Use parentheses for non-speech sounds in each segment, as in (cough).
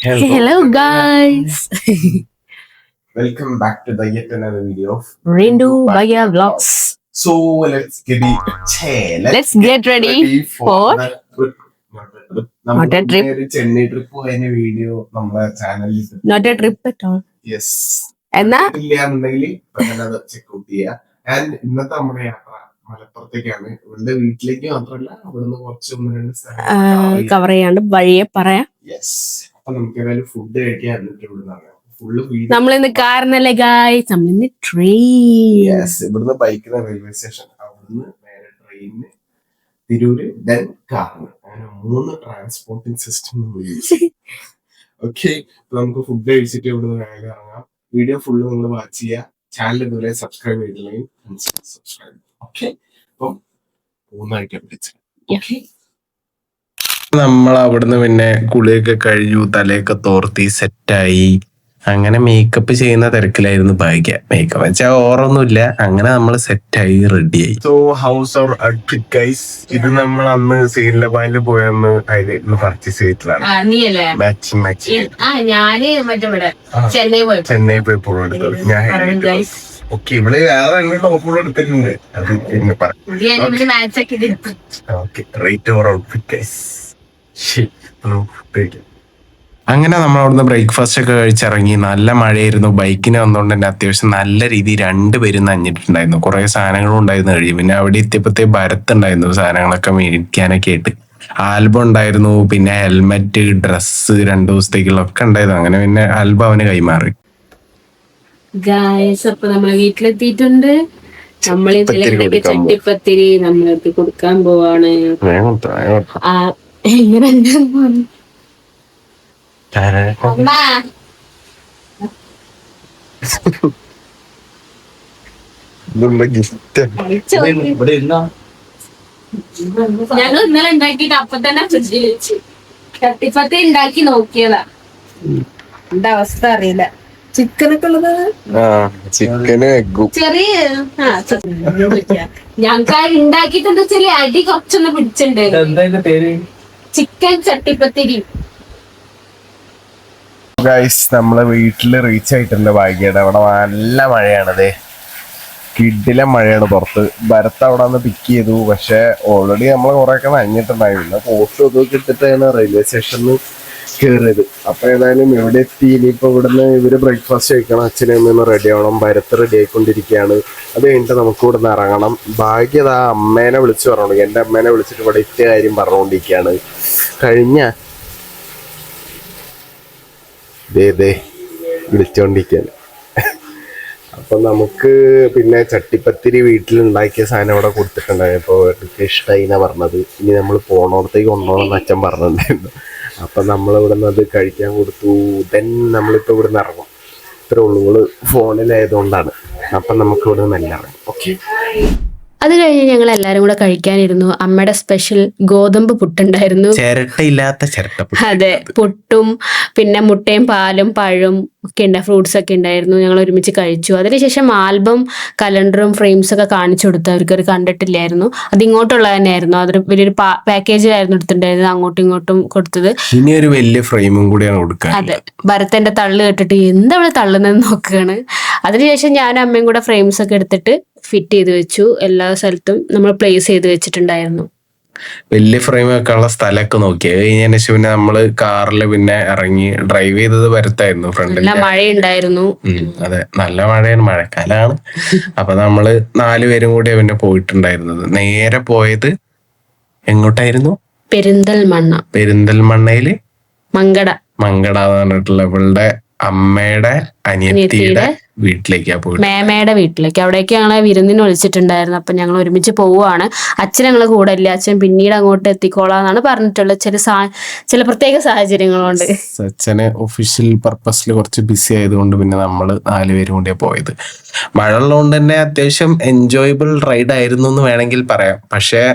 Hello. Guys, (laughs) Welcome back to the yet another video of Rindu Baya Vlogs. So let's get it. ഛേ, Let's get ready for the trip. Not a trip. ഒരു Chennai trip പോയതിന്റെ video നമ്മളെ ചാനലിൽ Not a trip at all. Yes എന്നാ? ഇല്ലാന്നുണ്ടെങ്കിൽ അത് checkout ചെയ്യുക and ഇന്നത്തെ നമ്മുടെ യാത്ര മലപ്പുറത്തേക്കാണ്. ഇവളുടെ വീട്ടിലേക്ക് മാത്രമല്ല അവിടുന്ന് കുറച്ച് ഒന്ന് രണ്ട് സ്ഥലം കവർ ചെയ്യാണ്ട് വഴിയെ പറയാം. യെസ് അപ്പൊ നമുക്ക് ഏതായാലും ഫുഡ് കഴിക്കാൻ എന്നിട്ട് ഇവിടുന്ന് നമ്മളിന്ന് കാരണല്ലേ നമ്മൾ ഇന്ന് ട്രെയിൻ ഇവിടുന്ന് ബൈക്കിന് റെയിൽവേ സ്റ്റേഷൻ അവിടുന്ന് നേരെ ട്രെയിനിന് തിരൂര് ഡെൻ കാറിന് അങ്ങനെ മൂന്ന് ട്രാൻസ്പോർട്ടിംഗ് സിസ്റ്റം ഓക്കെ നമുക്ക് ഫുഡ് കഴിച്ചിട്ട് ഇവിടുന്ന് വേഗം ഇറങ്ങാം. വീഡിയോ ഫുള്ള് നിങ്ങൾ വാച്ച് ചെയ്യുക. ചാനൽ ഇതുവരെ സബ്സ്ക്രൈബ് ചെയ്തില്ലെങ്കിൽ സബ്സ്ക്രൈബ് ഓക്കെ അപ്പം മൂന്നായിട്ട് പിടിച്ച് ഓക്കെ നമ്മൾ അവിടുന്ന് പിന്നെ കുളിയൊക്കെ കഴിഞ്ഞു തലയൊക്കെ തോർത്തി സെറ്റായി. അങ്ങനെ മേക്കപ്പ് ചെയ്യുന്ന തിരക്കിലായിരുന്നു ഭാഗ്യ. മേക്കപ്പ് വെച്ചാൽ ഓറൊന്നുമില്ല. അങ്ങനെ നമ്മൾ സെറ്റായി റെഡിയായി so how's our outfit guys ഇത് നമ്മൾ അന്ന് സീരിയൽ ബാങ്കിൽ പോയന്ന് അതിൽ പർച്ചേസ് ചെയ്തിട്ടുള്ളതാണ്. മാച്ചിങ് മാച്ചിങ് ഞാൻ മറ്റേ ആ. ചെന്നൈ പോയി. ചെന്നൈ പോയി പോയി എടുത്തത് ഞാൻ ഗൈസ് ഓക്കെ ഇവിടെ വേറെ രണ്ട് ടോപ്പുകൾ എടുത്തിട്ടുണ്ട്. അത് പിന്നെ പറയാം okay rate our outfit guys അങ്ങനെ നമ്മൾ അവിടുന്ന് ബ്രേക്ക്ഫാസ്റ്റ് ഒക്കെ കഴിച്ചിറങ്ങി. നല്ല മഴയായിരുന്നു. ബൈക്കിന് വന്നുകൊണ്ട് തന്നെ അത്യാവശ്യം നല്ല രീതിയിൽ രണ്ടുപേരും നഞ്ഞിട്ടുണ്ടായിരുന്നു കുറെ സാധനങ്ങളും ഉണ്ടായിരുന്നു കഴിഞ്ഞു പിന്നെ അവിടെ എത്തിയപ്പോഴത്തെ ഭരത്ത് ഉണ്ടായിരുന്നു സാധനങ്ങളൊക്കെ മേടിക്കാനൊക്കെ ആയിട്ട്. ആൽബം ഉണ്ടായിരുന്നു. പിന്നെ ഹെൽമെറ്റ് ഡ്രസ്സ് രണ്ടു ദിവസത്തേക്കുള്ളൊക്കെ ഉണ്ടായിരുന്നു. അങ്ങനെ പിന്നെ ആൽബം അവന് കൈമാറി. ഗായ്സ് അപ്പൊ നമ്മൾ വീട്ടിലെത്തിയിട്ടുണ്ട്. നമ്മൾ ചട്ടിപ്പത്തിരി നമ്മൾക്ക് കൊടുക്കാൻ പോവാണ്. ആ എങ്ങനെ ഗിഫ്റ്റ് ഞങ്ങൾ ഇന്നലെ ഉണ്ടാക്കിയിട്ട് അപ്പൊ തന്നെ ഫ്രിഡ്ജിൽ വെച്ചു. ചട്ടിപ്പത്തി ഉണ്ടാക്കി നോക്കിയതാ. എന്താ അവസ്ഥ അറിയില്ല. ചിക്കനൊക്കെ ഉള്ളത്? ആ ചിക്കനും എഗ്ഗും. ചെറിയ ആ ഞങ്ങൾക്ക് ഉണ്ടാക്കിയിട്ട് ചെറിയ അടി കുറച്ചൊന്ന് പിടിച്ചിട്ടുണ്ട് ചിക്കൻ ചട്ടിപ്പത്തിരി നമ്മളെ വീട്ടിൽ റീച്ച് ആയിട്ടുണ്ട് ഭാഗ്യയുടെ അവിടെ നല്ല മഴയാണതേ കിഡിലെ മഴയാണ് പുറത്ത്. ഭരത്ത് അവിടെ നിന്ന് പിക്ക് ചെയ്തു. പക്ഷെ ഓൾറെഡി നമ്മൾ കുറെയൊക്കെ നനഞ്ഞിട്ടുണ്ടായിരുന്നു പോസ്റ്റ് ഒതുക്കി ഇട്ടിട്ടാണ് റെയിൽവേ സ്റ്റേഷനിൽ കയറിയത്. അപ്പൊ ഏതായാലും ഇവിടെ എത്തി? ഇനിയിപ്പോ ഇവിടുന്ന് ഇവർ ബ്രേക്ക്ഫാസ്റ്റ് കഴിക്കണം അച്ഛനും അമ്മയൊന്ന് റെഡി ആവണം. ഭരത്ത് റെഡി ആയിക്കൊണ്ടിരിക്കുകയാണ്. അത് കഴിഞ്ഞിട്ട് നമുക്ക് ഇവിടുന്ന് ഇറങ്ങണം. ഭാഗ്യത അമ്മേനെ വിളിച്ച് പറഞ്ഞു എന്റെ അമ്മേനെ വിളിച്ചിട്ട് ഇവിടെ ഇത്തിയ കാര്യം പറഞ്ഞുകൊണ്ടിരിക്കുകയാണ് കഴിഞ്ഞ ദേ ദേ അപ്പൊ നമുക്ക് പിന്നെ ചട്ടിപ്പത്തിരി വീട്ടിലുണ്ടാക്കിയ സാധനം അവിടെ കൊടുത്തിട്ടുണ്ടായിരുന്നു. അപ്പോൾ ഇഷ്ടായിന്നാ പറഞ്ഞത്. ഇനി നമ്മൾ പോണോടത്തേക്ക് കൊണ്ടുപോകണം എന്ന് അച്ഛൻ പറഞ്ഞിട്ടുണ്ടായിരുന്നു. അപ്പൊ നമ്മൾ ഇവിടെ നിന്ന് അത് കഴിക്കാൻ കൊടുത്തു. ദെൻ നമ്മളിപ്പോ ഇവിടെ നിന്ന് ഇറങ്ങും. ഇത്രേ ഉള്ളൂ. ഫോണിലായതുകൊണ്ടാണ് അപ്പൊ നമുക്ക് നിന്ന് എല്ലാം ഇറങ്ങും. ഓക്കെ അത് കഴിഞ്ഞ് ഞങ്ങൾ എല്ലാരും കൂടെ കഴിക്കാനിരുന്നു. അമ്മയുടെ സ്പെഷ്യൽ ഗോതമ്പ് പുട്ടുണ്ടായിരുന്നു. ചിരട്ടയില്ലാത്ത ചിരട്ട അതെ പുട്ടും പിന്നെ മുട്ടയും പാലും പഴവും ഒക്കെ ഉണ്ട് ഫ്രൂട്ട്സ് ഒക്കെ ഉണ്ടായിരുന്നു. ഞങ്ങൾ ഒരുമിച്ച് കഴിച്ചു. അതിനുശേഷം ആൽബം കലണ്ടറും ഫ്രെയിംസ് ഒക്കെ കാണിച്ചു കൊടുത്തു. അവർക്ക് അവർ കണ്ടിട്ടില്ലായിരുന്നു. അത് ഇങ്ങോട്ടുള്ള തന്നെയായിരുന്നു. അതൊരു വലിയൊരു പാക്കേജിലായിരുന്നു എടുത്തിട്ടുണ്ടായിരുന്നത്. അങ്ങോട്ടും ഇങ്ങോട്ടും കൊടുത്തത്. ഇനി ഒരു വലിയ ഫ്രെയിമും കൂടിയാണ് കൊടുക്കുക അതെ. ഭരതന്റെ തള്ളു കേട്ടിട്ട് എന്താ അവൾ തള്ളുന്നതെന്ന് നോക്കുകയാണ് അതിനുശേഷം ഞാനും അമ്മയും കൂടെ ഫ്രെയിംസ് ഒക്കെ എടുത്തിട്ട് ഫിറ്റ് ചെയ്ത് വെച്ചു. എല്ലാ സ്ഥലത്തും നമ്മൾ പ്ലേസ് ചെയ്ത് വെച്ചിട്ടുണ്ടായിരുന്നു. വലിയ ഫ്രെയിം വെക്കാനുള്ള സ്ഥലമൊക്കെ നോക്കി. അത് കഴിഞ്ഞതിന് ശേഷം പിന്നെ നമ്മൾ കാറിൽ പിന്നെ ഇറങ്ങി ഡ്രൈവ് ചെയ്തത് വരത്തായിരുന്നു ഫ്രണ്ടിൽ നല്ല മഴയുണ്ടായിരുന്നു. അതെ. നല്ല മഴയാണ്. മഴക്കാലാണ്. അപ്പൊ നമ്മൾ നാലുപേരും കൂടി പിന്നെ പോയിട്ടുണ്ടായിരുന്നത്. നേരെ പോയത് എങ്ങോട്ടായിരുന്നു? പെരിന്തൽമണ്ണ. പെരിന്തൽമണ്ണയിൽ? മങ്കട. മങ്കട എന്ന് പറഞ്ഞിട്ടുള്ള ഇവളുടെ അമ്മയുടെ അനിയത്തിയുടെ വീട്ടിലേക്കാ പോയി മേമയുടെ വീട്ടിലേക്ക്. അവിടേക്ക് ഞങ്ങളെ വിരുന്നിന് വിളിച്ചിട്ടുണ്ടായിരുന്നു അപ്പൊ ഞങ്ങൾ ഒരുമിച്ച് പോവുകയാണ്. അച്ഛൻ ഞങ്ങൾ കൂടെ ഇല്ല. അച്ഛൻ പിന്നീട് അങ്ങോട്ട് എത്തിക്കോളാന്നാണ് പറഞ്ഞിട്ടുള്ളത്. ചില സാ ചില പ്രത്യേക സാഹചര്യങ്ങളുണ്ട്. അച്ഛന് ഒഫീഷ്യൽ പർപ്പസിൽ കുറച്ച് ബിസി ആയതുകൊണ്ട് പിന്നെ നമ്മൾ നാലുപേരും കൂടെ പോയത്. മഴ ഉള്ളതുകൊണ്ട് തന്നെ അത്യാവശ്യം എൻജോയബിൾ റൈഡ് ആയിരുന്നു എന്ന് വേണമെങ്കിൽ പറയാം. പക്ഷേ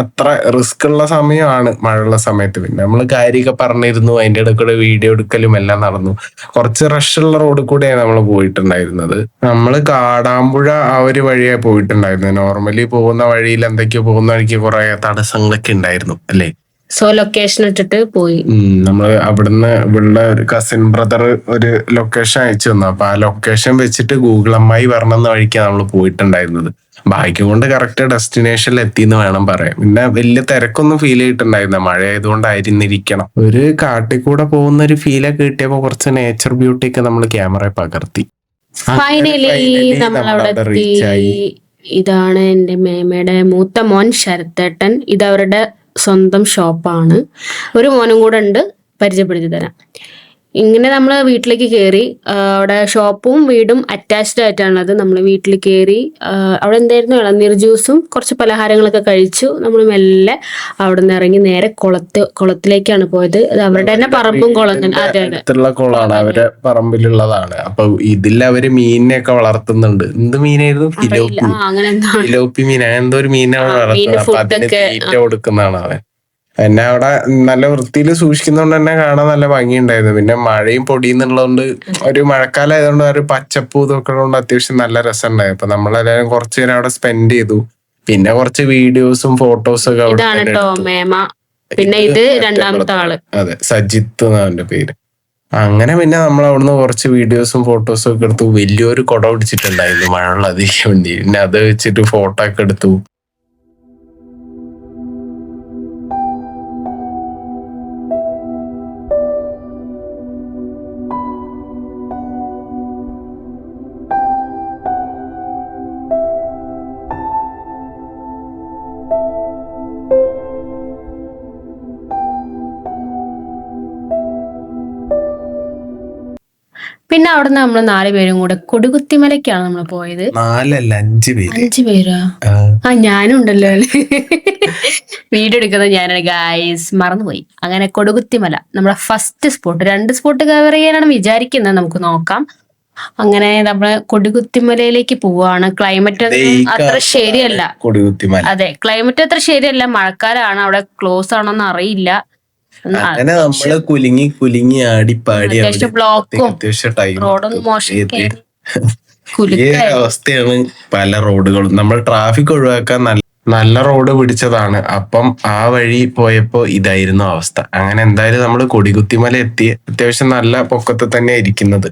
അത്ര റിസ്ക് ഉള്ള സമയമാണ് മഴയുള്ള സമയത്ത്. പിന്നെ നമ്മൾ കാര്യമൊക്കെ പറഞ്ഞിരുന്നു അതിന്റെ ഇടയിൽ കൂടെ വീഡിയോ എടുക്കലും എല്ലാം നടന്നു. കുറച്ച് റഷുള്ള റോഡിൽ കൂടെയാണ് നമ്മൾ പോയിട്ടുണ്ടായിരുന്നത്. നമ്മൾ കാടാമ്പുഴ ആ ഒരു വഴിയെ പോയിട്ടുണ്ടായിരുന്നത്. നോർമലി പോകുന്ന വഴിയിൽ എന്തൊക്കെയോ പോകുന്ന വഴിക്ക് കുറെ തടസ്സങ്ങളൊക്കെ ഉണ്ടായിരുന്നു അല്ലേ? സോ ലൊക്കേഷൻ ഇട്ടിട്ട് പോയി. നമ്മൾ അവിടുന്ന് ഇവിടെ ഒരു കസിൻ ബ്രദർ ഒരു ലൊക്കേഷൻ അയച്ചു തന്നു. അപ്പൊ ആ ലൊക്കേഷൻ വെച്ചിട്ട് ഗൂഗിൾ അമ്മായി പറഞ്ഞെന്ന വഴിക്കാണ് നമ്മൾ പോയിട്ടുണ്ടായിരുന്നത്. ഭാഗ്യം കൊണ്ട് കറക്റ്റ് ഡെസ്റ്റിനേഷനിൽ എത്തി എന്ന് വേണം പറയാം പിന്നെ വലിയ തിരക്കൊന്നും ഫീൽ ചെയ്തിട്ടുണ്ടായിരുന്ന മഴ ആയതുകൊണ്ടായിരുന്നിരിക്കണം. ഒരു കാട്ടിൽ കൂടെ പോകുന്ന ഒരു ഫീലൊക്കെ കിട്ടിയപ്പോ കുറച്ച് നേച്ചർ ബ്യൂട്ടി ഒക്കെ നമ്മൾ ക്യാമറ പകർത്തി. ഇതാണ് എന്റെ മേമയുടെ മൂത്ത മോൻ ശരത്തേട്ടൻ. ഇത് അവരുടെ സ്വന്തം ഷോപ്പാണ് ഒരു മോനും കൂടെ ഉണ്ട്. പരിചയപ്പെടുത്തി തരാം. ഇങ്ങനെ നമ്മൾ വീട്ടിലേക്ക് കയറി അവിടെ ഷോപ്പും വീടും അറ്റാച്ച്ഡ് ആയിട്ടാണുള്ളത് നമ്മൾ വീട്ടിൽ കയറി അവിടെ എന്തായിരുന്നു? ഇളനീർ ജ്യൂസും കുറച്ച് പലഹാരങ്ങളൊക്കെ കഴിച്ചു. നമ്മൾ മെല്ലെ അവിടെ നിന്ന് ഇറങ്ങി നേരെ കുളത്ത് കുളത്തിലേക്കാണ് പോയത്. അത് അവരുടെ തന്നെ പറമ്പും കുളം അതെ അതെ. അടുത്തുള്ള കുളമാണ്. അവരുടെ പറമ്പിലുള്ളതാണ്. അപ്പൊ ഇതിൽ അവർ മീനിനെയൊക്കെ വളർത്തുന്നുണ്ട്. എന്ത് മീനായിരുന്നു? ഫിലോപ്പി അങ്ങനെ ഫിലോപ്പി മീൻ. എന്തോ ഒരു മീനാണ് വളർത്തുന്നത്. അപ്പൊ അതിന് ഫുഡൊക്കെ, തീറ്റ കൊടുക്കുന്നതാണ് അവൻ. എന്നെ അവിടെ നല്ല വൃത്തിയിൽ സൂക്ഷിക്കുന്നോണ്ട് തന്നെ കാണാൻ നല്ല ഭംഗിയുണ്ടായിരുന്നു. പിന്നെ മഴയും പൊടിയുന്നുള്ളതുകൊണ്ട് ഒരു മഴക്കാലം ആയതുകൊണ്ട് ഒരു പച്ചപ്പൂ ഇതൊക്കെ കൊണ്ട് അത്യാവശ്യം നല്ല രസമുണ്ടായി. അപ്പൊ നമ്മളെല്ലാവരും കുറച്ചു നേരം അവിടെ സ്പെൻഡ് ചെയ്തു. പിന്നെ കുറച്ച് വീഡിയോസും ഫോട്ടോസും ഒക്കെ അവിടെ പിന്നെ ഇത് രണ്ടാമത്തെ ആൾ. അതെ സജിത്ത് എന്നാണ് പേര്. അങ്ങനെ പിന്നെ നമ്മൾ അവിടുന്ന് കുറച്ച് വീഡിയോസും ഫോട്ടോസും ഒക്കെ എടുത്തു. വലിയൊരു കുട പിടിച്ചിട്ടുണ്ടായിരുന്നു മഴ ഉള്ള അധികം വേണ്ടി. പിന്നെ അത് വെച്ചിട്ട് ഫോട്ടോ ഒക്കെ എടുത്തു. പിന്നെ അവിടുന്ന് നമ്മൾ നാല് പേരും കൂടെ കൊടുകുത്തിമലക്കാണ് നമ്മൾ പോയത്. നാലല്ല അഞ്ച് പേര്. അഞ്ച് പേരാ? ആ, ഞാനും ഉണ്ടല്ലോ വീഡിയോ എടുക്കുന്ന ഞാനാണ്. ഗായ്സ് മറന്നുപോയി. അങ്ങനെ കൊടുകുത്തിമല നമ്മുടെ ഫസ്റ്റ് സ്പോട്ട് രണ്ട് സ്പോട്ട് കവർ ചെയ്യാനാണ് വിചാരിക്കുന്നത്. നമുക്ക് നോക്കാം. അങ്ങനെ നമ്മൾ കൊടുകുത്തിമലയിലേക്ക് പോവാണ്. ക്ലൈമറ്റ് അത്ര ശരിയല്ല. കൊടുകുത്തിമല. അതെ ക്ലൈമറ്റ് അത്ര ശരിയല്ല. മഴക്കാലമാണ് അവിടെ ക്ലോസ് ആണോന്ന് അറിയില്ല. അങ്ങനെ നമ്മൾ കുലുങ്ങി കുലുങ്ങി ആടി പാടി അത്യാവശ്യം ടൈം (laughs) ഈ അവസ്ഥയാണ് പല റോഡുകളും നമ്മൾ ട്രാഫിക് ഒഴിവാക്കാൻ നല്ല നല്ല റോഡ് പിടിച്ചതാണ്. അപ്പം ആ വഴി പോയപ്പോ ഇതായിരുന്നു അവസ്ഥ. അങ്ങനെ എന്തായാലും നമ്മൾ കൊടികുത്തിമല എത്തി. അത്യാവശ്യം നല്ല പൊക്കത്ത് തന്നെ ഇരിക്കുന്നത്.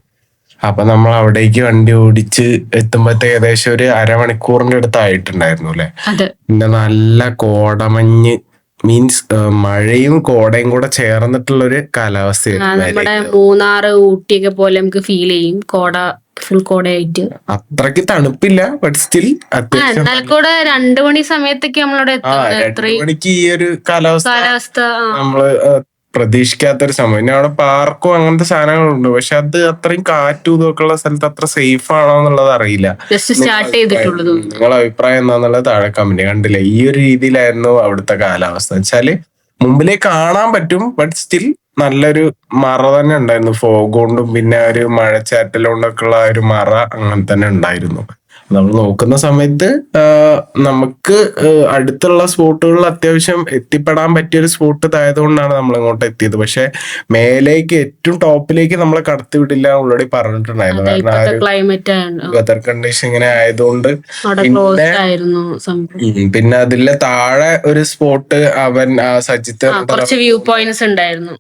അപ്പൊ നമ്മൾ അവിടേക്ക് വണ്ടി ഓടിച്ച് എത്തുമ്പോഴത്തെ ഏകദേശം ഒരു അരമണിക്കൂറിന്റെ അടുത്ത് ആയിട്ടുണ്ടായിരുന്നു അല്ലെ പിന്നെ നല്ല കോടമഞ്ഞ് മീൻസ് മഴയും കോടയും കൂടെ ചേർന്നിട്ടുള്ള ഒരു ആ, കാലാവസ്ഥയായിരുന്നു നമ്മുടെ. മൂന്നാറ് ഊട്ടിയൊക്കെ പോലെ നമുക്ക് ഫീൽ ചെയ്യും കോട ഫുൾ കോടയായിട്ട്. അത്രയ്ക്ക് തണുപ്പില്ല ബട്ട് സ്റ്റിൽ എന്നാൽ കൂടെ രണ്ടു മണി സമയത്തൊക്കെ നമ്മളവിടെ മണിക്ക് ഈ ഒരു കാലാവസ്ഥ കാലാവസ്ഥ നമ്മൾ പ്രതീക്ഷിക്കാത്തൊരു സംഭവം പിന്നെ അവിടെ പാർക്കും അങ്ങനത്തെ സാധനങ്ങളുണ്ട്. പക്ഷെ അത് അത്രയും കാറ്റും ഇതൊക്കെ ഉള്ള സ്ഥലത്ത് അത്ര സേഫ് ആണോ എന്നുള്ളത് അറിയില്ല. നിങ്ങളെ അഭിപ്രായം എന്താന്നുള്ളത് താഴെ കമന്റ് കണ്ടില്ല ഈ ഒരു രീതിയിലായിരുന്നു അവിടുത്തെ കാലാവസ്ഥ. വെച്ചാൽ മുമ്പിലേ കാണാൻ പറ്റും ബട്ട് സ്റ്റിൽ നല്ലൊരു മറ തന്നെ ഉണ്ടായിരുന്നു. ഫോഗ് കൊണ്ടും പിന്നെ ഒരു മഴച്ചാറ്റലുകൊണ്ടൊക്കെ ഉള്ള ഒരു മറ അങ്ങനെ തന്നെ ഉണ്ടായിരുന്നു. നമ്മൾ നോക്കുന്ന സമയത്ത് നമുക്ക് അടുത്തുള്ള സ്പോട്ടുകളിൽ അത്യാവശ്യം എത്തിപ്പെടാൻ പറ്റിയ ഒരു സ്പോട്ട് ഇതായതുകൊണ്ടാണ് നമ്മൾ ഇങ്ങോട്ട് എത്തിയത്. പക്ഷെ മേലേക്ക് ഏറ്റവും ടോപ്പിലേക്ക് നമ്മളെ കടത്തിവിടില്ല ഓൾറെഡി പറഞ്ഞിട്ടുണ്ടായിരുന്നു. കാരണം ആ ഒരു ക്ലൈമറ്റ് വെതർ കണ്ടീഷൻ ഇങ്ങനെ ആയതുകൊണ്ട് പിന്നെ- പിന്നെ അതിലെ താഴെ ഒരു സ്പോട്ട് അവൻ സജിത്ത് കുറച്ച് വ്യൂ പോയിന്റ്സ് ഉണ്ടായിരുന്നു.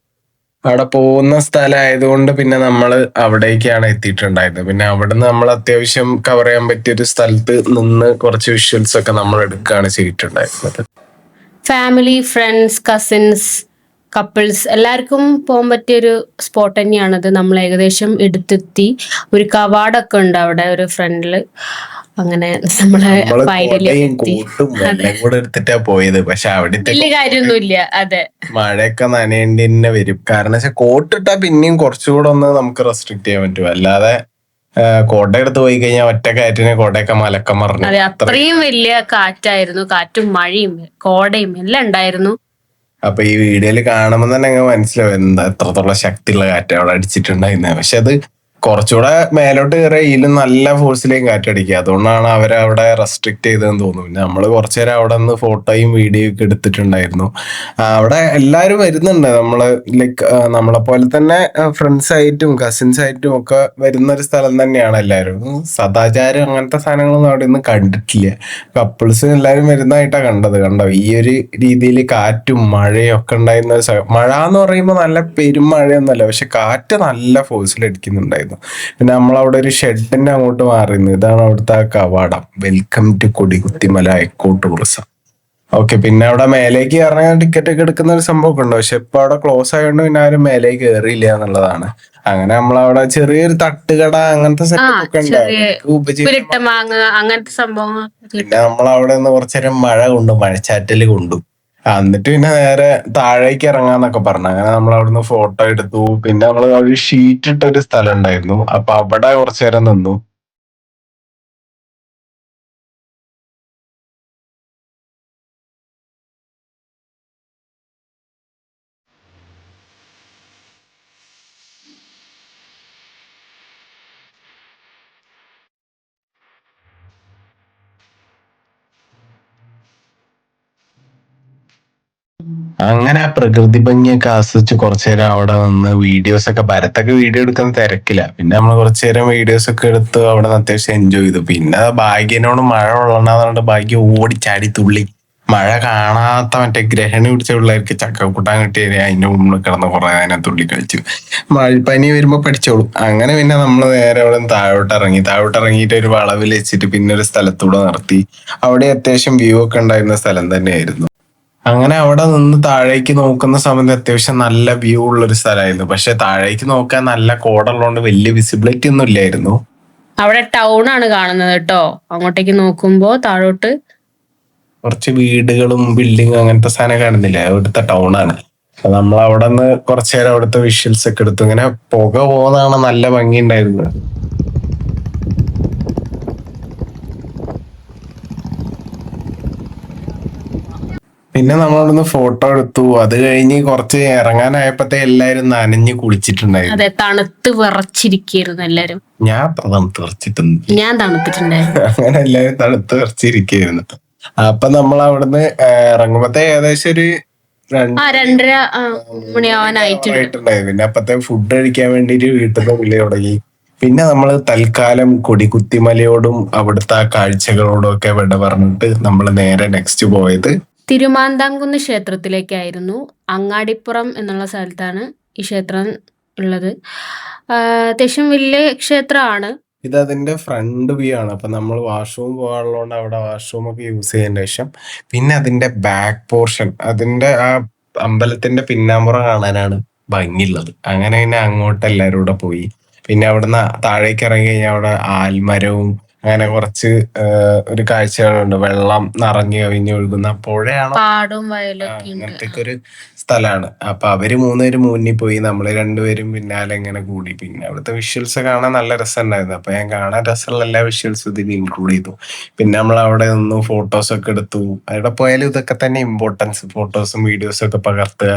അവിടെ പോകുന്ന സ്ഥലമായതുകൊണ്ട് പിന്നെ നമ്മൾ അവിടേക്കാണ് എത്തിയിട്ടുണ്ടായിരുന്നത്. പിന്നെ അവിടുന്ന് നമ്മൾ അത്യാവശ്യം കവർ ചെയ്യാൻ പറ്റിയ ഒരു സ്ഥലത്ത് നിന്ന് കുറച്ച് വിഷ്വൽസ് ഒക്കെ നമ്മൾ എടുക്കുകയാണ് ചെയ്തിട്ടുണ്ടായിരുന്നത്. ഫാമിലി ഫ്രണ്ട്സ് കസിൻസ് കപ്പിൾസ് എല്ലാവർക്കും പോകാൻ പറ്റിയൊരു സ്പോട്ട് തന്നെയാണത്. നമ്മൾ ഏകദേശം എടുത്തെത്തി. ഒരു കവാടൊക്കെ ഉണ്ട് അവിടെ ഒരു ഫ്രണ്ടിൽ. അങ്ങനെ നമ്മളെ ഫൈനലി എടുത്തിട്ടാ പോയത്. പക്ഷെ അവിടെ വലിയ അതെ. മഴയൊക്കെ നനയേണ്ടി തന്നെ വരും. കാരണം വെച്ചാൽ കോട്ടിട്ടാ പിന്നെയും കുറച്ചുകൂടെ ഒന്ന് നമുക്ക് റെസ്ട്രിക്ട് ചെയ്യാൻ പറ്റും. അല്ലാതെ എടുത്ത് പോയി കഴിഞ്ഞാൽ ഒറ്റ കാറ്റിന് കോട്ടയൊക്കെ മലക്കം മറിഞ്ഞു. അതെ അത്രയും വലിയ കാറ്റായിരുന്നു. കാറ്റും മഴയും കോടയും എല്ലാം ഉണ്ടായിരുന്നു. അപ്പൊ ഈ വീഡിയോയിൽ കാണുമ്പോൾ തന്നെ അങ്ങ് മനസ്സിലാവും എന്താ എത്രത്തോളം ശക്തിയുള്ള കാറ്റ് അവിടെ അടിച്ചിട്ടുണ്ടായിരുന്നത് പക്ഷെ അത് കുറച്ചുകൂടെ മേലോട്ട് കയറിയ ഇതിലും നല്ല ഫോഴ്സിലേയും കാറ്റടിക്കുക അതുകൊണ്ടാണ് അവരെ അവിടെ റെസ്ട്രിക്ട് ചെയ്തതെന്ന് തോന്നുന്നു. പിന്നെ നമ്മൾ കുറച്ചു നേരം അവിടെ നിന്ന് ഫോട്ടോയും വീഡിയോ ഒക്കെ എടുത്തിട്ടുണ്ടായിരുന്നു. അവിടെ എല്ലാവരും വരുന്നുണ്ട്. നമ്മൾ ലൈക്ക് നമ്മളെ പോലെ തന്നെ ഫ്രണ്ട്സ് ആയിട്ടും കസിൻസ് ആയിട്ടും ഒക്കെ വരുന്ന ഒരു സ്ഥലം തന്നെയാണ് എല്ലാവരും സദാചാരം അങ്ങനത്തെ സാധനങ്ങളൊന്നും അവിടെ ഒന്നും കണ്ടിട്ടില്ല. കപ്പിൾസ് എല്ലാവരും വരുന്നതായിട്ടാണ് കണ്ടത്. കണ്ടോ? ഈ ഒരു രീതിയിൽ കാറ്റും മഴയും ഒക്കെ ഉണ്ടായിരുന്ന ഒരു മഴ എന്ന് പറയുമ്പോൾ നല്ല പെരുമഴയൊന്നുമല്ല പക്ഷെ കാറ്റ് നല്ല ഫോഴ്സിൽ അടിക്കുന്നുണ്ടായിരുന്നു. പിന്നെ നമ്മളവിടെ ഒരു ഷെഡിന്റെ അങ്ങോട്ട് മാറിയിരുന്നു. ഇതാണ് അവിടുത്തെ ആ കവാടം. Welcome to Kodikuthimala eco tourism okay പിന്നെ അവിടെ മേലേക്ക് ഇറങ്ങാൻ ടിക്കറ്റ് ഒക്കെ എടുക്കുന്ന ഒരു സംഭവമൊക്കെ ഉണ്ടോ പക്ഷെ ഇപ്പൊ അവിടെ ക്ലോസ് ആയതുകൊണ്ട് പിന്നെ ആരും മേലേക്ക് കയറിയില്ല എന്നുള്ളതാണ്. അങ്ങനെ നമ്മളവിടെ ചെറിയൊരു തട്ടുകട അങ്ങനത്തെ സെറ്റപ്പ് ഒക്കെ പിന്നെ നമ്മളവിടെ നിന്ന് കുറച്ചേരം മഴ കൊണ്ടു മഴച്ചാറ്റൽ കൊണ്ടു. എന്നിട്ട് പിന്നെ നേരെ താഴേക്ക് ഇറങ്ങാന്നൊക്കെ പറഞ്ഞു. അങ്ങനെ നമ്മൾ അവിടുന്ന് ഫോട്ടോ എടുത്തു. പിന്നെ നമ്മൾ ഒരു ഷീറ്റ് ഇട്ട ഒരു സ്ഥലം ഉണ്ടായിരുന്നു. അപ്പൊ അവിടെ കുറച്ചു നേരം നിന്നു. അങ്ങനെ ആ പ്രകൃതി ഭംഗിയൊക്കെ ആസ്വദിച്ച് കുറച്ചേരം അവിടെ നിന്ന് വീഡിയോസ് ഒക്കെ ഭരത്തൊക്കെ വീഡിയോ എടുക്കുന്ന തിരക്കില്ല. പിന്നെ നമ്മൾ കുറച്ചേരം വീഡിയോസ് ഒക്കെ എടുത്ത് അവിടെ നിന്ന് അത്യാവശ്യം എൻജോയ് ചെയ്തു. പിന്നെ ഭാഗ്യനോട് മഴ ഉള്ളതുകൊണ്ട് ഭാഗ്യം ഓടിച്ചാടി തുള്ളി. മഴ കാണാത്ത മറ്റേ ഗ്രഹണി പിടിച്ച പിള്ളേർക്ക് ചക്കക്കൂട്ടാൻ കിട്ടിയ അതിന്റെ മുമ്പിൽ കിടന്ന് കുറെ അതിനെ തുള്ളി കളിച്ചു. മഴപ്പനി വരുമ്പോ പഠിച്ചോളൂ. അങ്ങനെ പിന്നെ നമ്മൾ നേരെ അവിടെ താഴോട്ട് ഇറങ്ങി. താഴോട്ട് ഇറങ്ങിയിട്ട് ഒരു വളവിൽ വെച്ചിട്ട് പിന്നെ ഒരു സ്ഥലത്തൂടെ നിർത്തി. അവിടെ അത്യാവശ്യം വ്യൂ ഒക്കെ ഉണ്ടായിരുന്ന സ്ഥലം തന്നെയായിരുന്നു. അങ്ങനെ അവിടെ നിന്ന് താഴേക്ക് നോക്കുന്ന സമയത്ത് അത്യാവശ്യം നല്ല വ്യൂ ഉള്ള ഒരു സ്ഥലമായിരുന്നു. പക്ഷെ താഴേക്ക് നോക്കാൻ നല്ല കോടുള്ളതുകൊണ്ട് വലിയ വിസിബിലിറ്റി ഒന്നും ഇല്ലായിരുന്നു. അവിടെ ടൗൺ ആണ് കാണുന്നത് കേട്ടോ. അങ്ങോട്ടേക്ക് നോക്കുമ്പോ താഴോട്ട് കുറച്ച് വീടുകളും ബിൽഡിങ്ങും അങ്ങനത്തെ സാധനം കാണുന്നില്ല? അവിടുത്തെ ടൗൺ ആണ്. നമ്മൾ അവിടെ നിന്ന് കുറച്ചു നേരം അവിടുത്തെ വിഷ്വൽസ് ഒക്കെ എടുത്തു. ഇങ്ങനെ പുക പോകുന്നതാണ് നല്ല ഭംഗി ഉണ്ടായിരുന്നത്. പിന്നെ നമ്മളവിടുന്ന് ഫോട്ടോ എടുത്തു. അത് കഴിഞ്ഞ് കുറച്ച് ഇറങ്ങാനായപ്പോഴത്തെ എല്ലാരും നനഞ്ഞ് കുളിച്ചിട്ടുണ്ടായിരുന്നു. അതെ തണുത്ത് വിറച്ചിരിക്കുന്നു എല്ലാരും. ഞാൻ തീർച്ചിട്ടുണ്ട് ഞാൻ തണുത്തിട്ടുണ്ടായിരുന്നു. അങ്ങനെ എല്ലാരും തണുത്ത് വിറച്ചിരിക്കുന്നു അപ്പൊ നമ്മൾ അവിടുന്ന് ഇറങ്ങുമ്പത്തെ ഏകദേശം ഒരു രണ്ടര മണിയാവാനായിട്ടുണ്ടായി പിന്നെ അപ്പത്തെ ഫുഡ് കഴിക്കാൻ വേണ്ടിട്ട് വീട്ടിൽ നിന്ന് വിളി തുടങ്ങി. പിന്നെ നമ്മൾ തൽക്കാലം കൊടികുത്തിമലയോടും അവിടുത്തെ ആ കാഴ്ചകളോടും ഒക്കെ വിട പറഞ്ഞിട്ട് നമ്മൾ നേരെ നെക്സ്റ്റ് പോയത്. തിരുമാന്താംകുന്ന് ക്ഷേത്രത്തിലേക്കായിരുന്നു അങ്ങാടിപ്പുറം എന്നുള്ള സ്ഥലത്താണ് ഈ ക്ഷേത്രം ഉള്ളത്. അത്യാവശ്യം വലിയ ക്ഷേത്രമാണ്. ഇത് അതിന്റെ ഫ്രണ്ട് വ്യൂ ആണ്. അപ്പൊ നമ്മൾ വാഷ്റൂം പോകാനുള്ളതുകൊണ്ട് അവിടെ വാഷ്റൂം ഒക്കെ യൂസ് ചെയ്തതിന് ശേഷം പിന്നെ അതിന്റെ ബാക്ക് പോർഷൻ അതിന്റെ ആ അമ്പലത്തിന്റെ പിന്നാമ്പുറം കാണാനാണ് ഭംഗിയുള്ളത്. അങ്ങനെ പിന്നെ അങ്ങോട്ട് എല്ലാവരും കൂടെ പോയി. പിന്നെ അവിടുന്ന് താഴേക്ക് ഇറങ്ങി കഴിഞ്ഞാൽ അവിടെ ആൽമരവും അങ്ങനെ കുറച്ച് ഒരു കാഴ്ചകളുണ്ട്. വെള്ളം നിറഞ്ഞു കവിഞ്ഞ് ഒഴുകുന്ന പുഴയാണ്. പാടും വയലൊക്കെ ഒരു സ്ഥലമാണ്. അപ്പൊ അവർ മൂന്നുപേരും മുന്നിൽ പോയി നമ്മൾ രണ്ടുപേരും പിന്നാലെ ഇങ്ങനെ കൂടി. പിന്നെ അവിടുത്തെ വിഷ്വൽസ് കാണാൻ നല്ല രസമുണ്ടായിരുന്നു. അപ്പൊ ഞാൻ കാണാൻ രസമുള്ള എല്ലാ വിഷ്വൽസും ഇതിൽ ഇൻക്ലൂഡ് ചെയ്തു. പിന്നെ നമ്മൾ അവിടെ നിന്ന് ഫോട്ടോസ് ഒക്കെ എടുത്തു. അവിടെ പോയാലും ഇതൊക്കെ തന്നെ ഇമ്പോർട്ടൻസ് ഫോട്ടോസും വീഡിയോസും ഒക്കെ പകർത്തുക.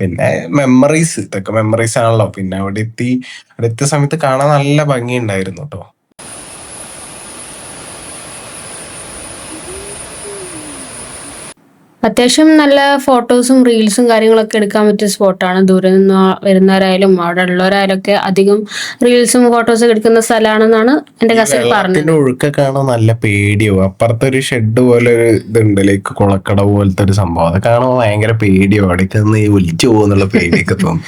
പിന്നെ മെമ്മറീസ് ഇതൊക്കെ മെമ്മറീസ് ആണല്ലോ. പിന്നെ അവിടെ എത്തി അവിടെ എത്തിയ സമയത്ത് കാണാൻ നല്ല ഭംഗിയുണ്ടായിരുന്നു കേട്ടോ അത്യാവശ്യം നല്ല ഫോട്ടോസും റീൽസും കാര്യങ്ങളൊക്കെ എടുക്കാൻ പറ്റിയ സ്പോട്ടാണ്. ദൂരെ നിന്ന് വരുന്നവരായാലും അവിടെ ഉള്ളവരായാലും ഒക്കെ അധികം റീൽസും ഫോട്ടോസും എടുക്കുന്ന സ്ഥലമാണെന്നാണ് എന്റെ കസിൻ പറഞ്ഞത്. ഒഴുക്കൊക്കെ നല്ല പേടിയോ അപ്പുറത്തെ ഒരു ഷെഡ് പോലെ ഒരു ഇതുണ്ട് ലൈക്ക് കുളക്കട പോലത്തെ ഒരു സംഭവം. അത് കാണുമ്പോൾ ഭയങ്കര പേടിയോ അവിടേക്ക് നിന്ന് ഈ ഒലിച്ചു പോകുന്നുള്ള പേടിയൊക്കെ തോന്നും.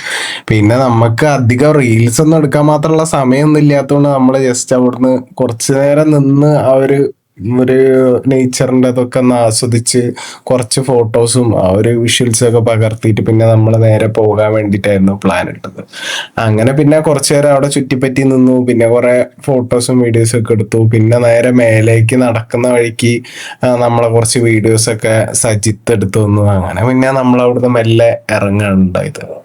പിന്നെ നമുക്ക് അധികം റീൽസ് ഒന്നും എടുക്കാൻ മാത്രമുള്ള സമയമൊന്നും ഇല്ലാത്തതുകൊണ്ട് നമ്മൾ ജസ്റ്റ് അവിടുന്ന് കുറച്ചു നേരം നിന്ന് ആ ഒരു ഒരു നേച്ചറിന്റെ അതൊക്കെ ഒന്ന് ആസ്വദിച്ച് കുറച്ച് ഫോട്ടോസും ആ ഒരു വിഷ്വൽസും ഒക്കെ പകർത്തിയിട്ട് പിന്നെ നമ്മൾ നേരെ പോകാൻ വേണ്ടിയിട്ടായിരുന്നു പ്ലാൻ ഇട്ടത്. അങ്ങനെ പിന്നെ കുറച്ചു നേരം അവിടെ ചുറ്റിപ്പറ്റി നിന്നു പിന്നെ കുറേ ഫോട്ടോസും വീഡിയോസും ഒക്കെ എടുത്തു. പിന്നെ നേരെ മേലേക്ക് നടക്കുന്ന വഴിക്ക് നമ്മളെ കുറച്ച് വീഡിയോസൊക്കെ സജിത്ത് എടുത്തു വന്നു അങ്ങനെ പിന്നെ നമ്മൾ അവിടുന്ന് മെല്ലെ ഇറങ്ങാണ്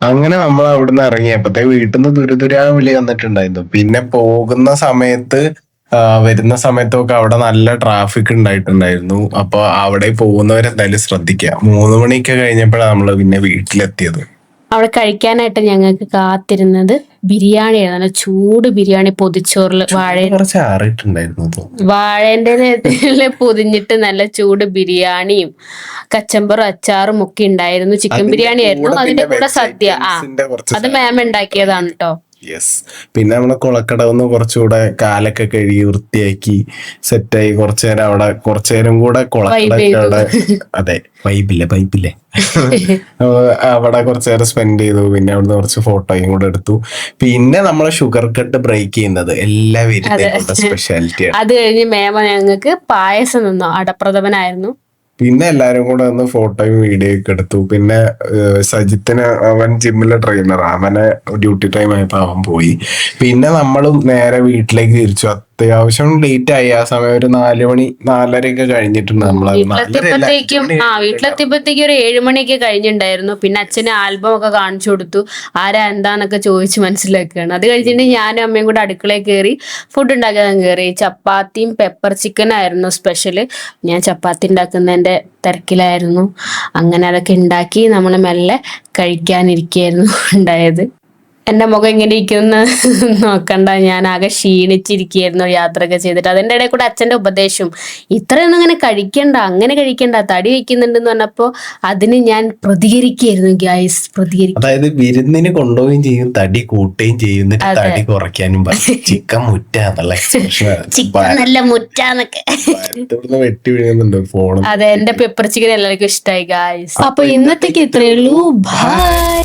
അങ്ങനെ നമ്മൾ അവിടുന്ന് ഇറങ്ങിയപ്പോഴത്തെ വീട്ടിൽ നിന്ന് ദുരിതുരാ വിളി വന്നിട്ടുണ്ടായിരുന്നു. പിന്നെ പോകുന്ന സമയത്ത് വരുന്ന സമയത്തൊക്കെ അവിടെ നല്ല ട്രാഫിക് ഉണ്ടായിട്ടുണ്ടായിരുന്നു. അപ്പൊ അവിടെ പോകുന്നവരെന്തായാലും ശ്രദ്ധിക്കുക മൂന്ന് മണിയൊക്കെ കഴിഞ്ഞപ്പോഴാണ് നമ്മൾ പിന്നെ വീട്ടിലെത്തിയത്. അവിടെ കഴിക്കാനായിട്ട് ഞങ്ങൾക്ക് കാത്തിരുന്നത് ബിരിയാണിയാണ്. നല്ല ചൂട് ബിരിയാണി പൊതിച്ചോറിൽ വാഴ. വാഴേന്റെ പൊതിഞ്ഞിട്ട് നല്ല ചൂട് ബിരിയാണിയും കച്ചമ്പറും അച്ചാറും ഒക്കെ ഉണ്ടായിരുന്നു. ചിക്കൻ ബിരിയാണി ആയിരുന്നു അതിന്റെ കൂടെ സദ്യ. ആ അത് മാം ഉണ്ടാക്കിയതാണ് കേട്ടോ യെസ് പിന്നെ നമ്മൾ കുളക്കടവെന്ന് കുറച്ചുകൂടെ കാലൊക്കെ കഴുകി വൃത്തിയാക്കി സെറ്റായി കുറച്ചു നേരം അവിടെ കുറച്ചു നേരം കൂടെ കുളക്കട അവിടെ അതെ വൈബില്ലേ വൈബില്ലേ (laughs) അവിടെ കുറച്ചു നേരം സ്പെൻഡ് ചെയ്തു പിന്നെ അവിടുന്ന് കുറച്ച് ഫോട്ടോയും കൂടെ എടുത്തു. പിന്നെ നമ്മളെ ഷുഗർ കട്ട് ബ്രേക്ക് ചെയ്യുന്നത് എല്ലാ വീട്ടിലും സ്പെഷ്യാലിറ്റി ആണ്. അത് കഴിഞ്ഞ് മേമ ഞങ്ങൾക്ക് പായസം നിന്നോ അടപ്രഥമനായിരുന്നു. പിന്നെ എല്ലാരും കൂടെ ഒന്ന് ഫോട്ടോയും വീഡിയോ ഒക്കെ എടുത്തു. പിന്നെ സജിത്തിന് അവൻ ജിമ്മിലെ ട്രെയിനർ അവനെ ഡ്യൂട്ടി ടൈം ആയപ്പോ അവൻ പോയി. പിന്നെ നമ്മളും നേരെ വീട്ടിലേക്ക് തിരിച്ചു. അത്യാവശ്യം ലേറ്റ് ആയി. ആ സമയം ഒരു നാല് മണി നാലരയൊക്കെ കഴിഞ്ഞിട്ടുണ്ട് നമ്മൾ വീട്ടിലെത്തിയപ്പോഴത്തേക്കും ആ വീട്ടിലെത്തിയപ്പോഴത്തേക്കും ഒരു ഏഴുമണിയൊക്കെ കഴിഞ്ഞിട്ടുണ്ടായിരുന്നു പിന്നെ അച്ഛന് ആൽബം ഒക്കെ കാണിച്ചു കൊടുത്തു. ആരാ എന്താന്നൊക്കെ ചോദിച്ച് മനസ്സിലാക്കുകയാണ്. അത് കഴിഞ്ഞിട്ട് ഞാനും അമ്മയും കൂടെ അടുക്കളയിൽ കയറി ഫുഡ് ഉണ്ടാക്കാൻ കയറി ചപ്പാത്തിയും പെപ്പർ ചിക്കൻ ആയിരുന്നു സ്പെഷ്യൽ ഞാൻ ചപ്പാത്തി ഉണ്ടാക്കുന്നതിന്റെ തിരക്കിലായിരുന്നു. അങ്ങനെ അതൊക്കെ ഉണ്ടാക്കി നമ്മൾ മെല്ലെ കഴിക്കാനിരിക്കുകയായിരുന്നു (laughs) ഉണ്ടായത്. എന്റെ മുഖം ഇങ്ങനെ ഇരിക്കുന്ന (laughs) നോക്കണ്ട. ഞാൻ ആകെ ക്ഷീണിച്ചിരിക്കുകയായിരുന്നു യാത്രയൊക്കെ ചെയ്തിട്ട്. അതിന്റെ ഇടയിൽ കൂടെ അച്ഛന്റെ ഉപദേശം ഇത്രയൊന്നും അങ്ങനെ കഴിക്കണ്ട അങ്ങനെ കഴിക്കണ്ട തടി വെക്കുന്നുണ്ടെന്ന് പറഞ്ഞപ്പോൾ അതിന് ഞാൻ പ്രതികരിക്കുകയായിരുന്നു ഗ്യാസ് പ്രതികരിക്കും അതായത് വിരുന്നിന് കൊണ്ടുപോവുകയും ചെയ്യും തടി കൂട്ടുകയും ചെയ്യും എന്നിട്ട് തടി കുറയ്ക്കാനും പറയും. (laughs) ചിക്കൻ മുറ്റാന്നല്ലേ ചിക്കൻ നല്ല മുറ്റാന്നൊക്കെ. വെട്ടി വീഴുന്നുണ്ട് അതെ എന്റെ പെപ്പർ ചിക്കൻ എല്ലാവർക്കും ഇഷ്ടമായി ഗായ്സ് അപ്പൊ ഇന്നത്തേക്ക് ഇത്രയേ ഉള്ളൂ. ബൈ